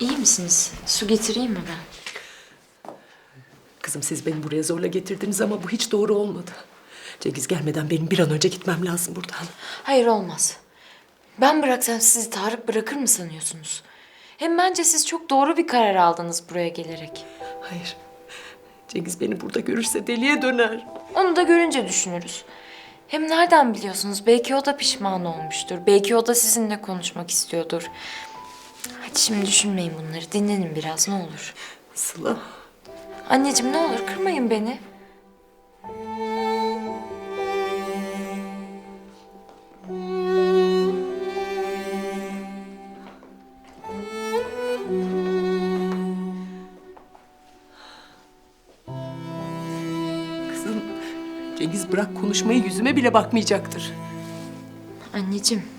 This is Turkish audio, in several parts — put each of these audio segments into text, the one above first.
İyi misiniz? Su getireyim mi ben? Kızım siz beni buraya zorla getirdiniz ama bu hiç doğru olmadı. Cengiz gelmeden benim bir an önce gitmem lazım buradan. Hayır olmaz. Ben bıraksam sizi Tarık bırakır mı sanıyorsunuz? Hem bence siz çok doğru bir karar aldınız buraya gelerek. Hayır. Cengiz beni burada görürse deliye döner. Onu da görünce düşünürüz. Hem nereden biliyorsunuz? Belki o da pişman olmuştur. Belki o da sizinle konuşmak istiyordur. Hadi şimdi düşünmeyin bunları. Dinlenin biraz ne olur. Sıla. Anneciğim ne olur kırmayın beni. Kızım Cengiz bırak konuşmayı yüzüme bile bakmayacaktır. Anneciğim.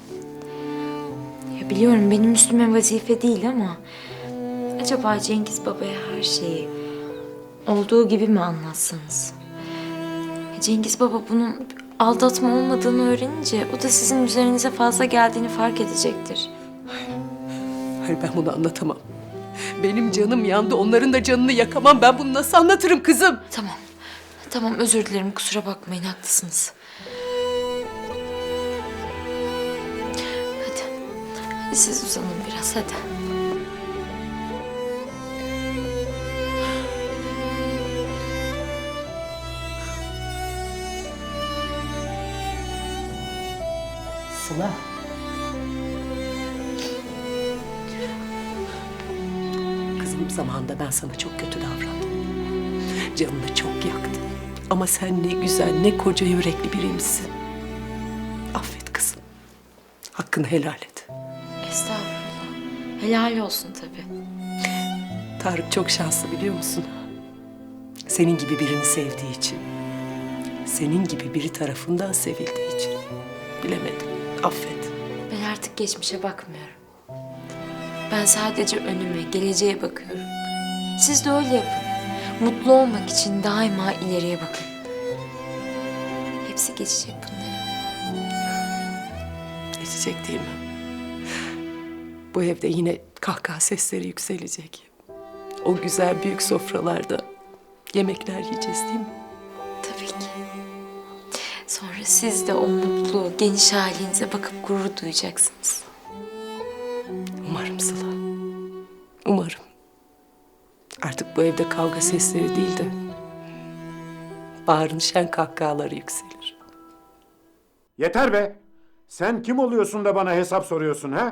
Biliyorum benim üstüme vazife değil ama... Acaba Cengiz Baba'ya her şeyi olduğu gibi mi anlatsanız? Cengiz Baba bunun aldatma olmadığını öğrenince o da sizin üzerinize fazla geldiğini fark edecektir. Hayır ben bunu anlatamam. Benim canım yandı, onların da canını yakamam. Ben bunu nasıl anlatırım kızım? Tamam. Tamam özür dilerim kusura bakmayın haklısınız. Siz uzanın biraz hadi. Sıla. Kızım zamanında ben sana çok kötü davrandım. Canını çok yaktım. Ama sen ne güzel, ne koca yürekli biriymişsin. Affet kızım. Hakkını helal et. Estağfurullah. Helal olsun tabii. Tarık çok şanslı biliyor musun? Senin gibi birini sevdiği için. Senin gibi biri tarafından sevildiği için. Bilemedim. Affet. Ben artık geçmişe bakmıyorum. Ben sadece önüme, geleceğe bakıyorum. Siz de öyle yapın. Mutlu olmak için daima ileriye bakın. Hepsi geçecek bunların. Geçecek değil mi? Bu evde yine kahkaha sesleri yükselecek. O güzel büyük sofralarda yemekler yiyeceğiz değil mi? Tabii ki. Sonra siz de o mutlu, geniş halinize bakıp gurur duyacaksınız. Umarım Sıla. Umarım. Artık bu evde kavga sesleri değil de Bahar'ın şen kahkahaları yükselir. Yeter be! Sen kim oluyorsun da bana hesap soruyorsun ha?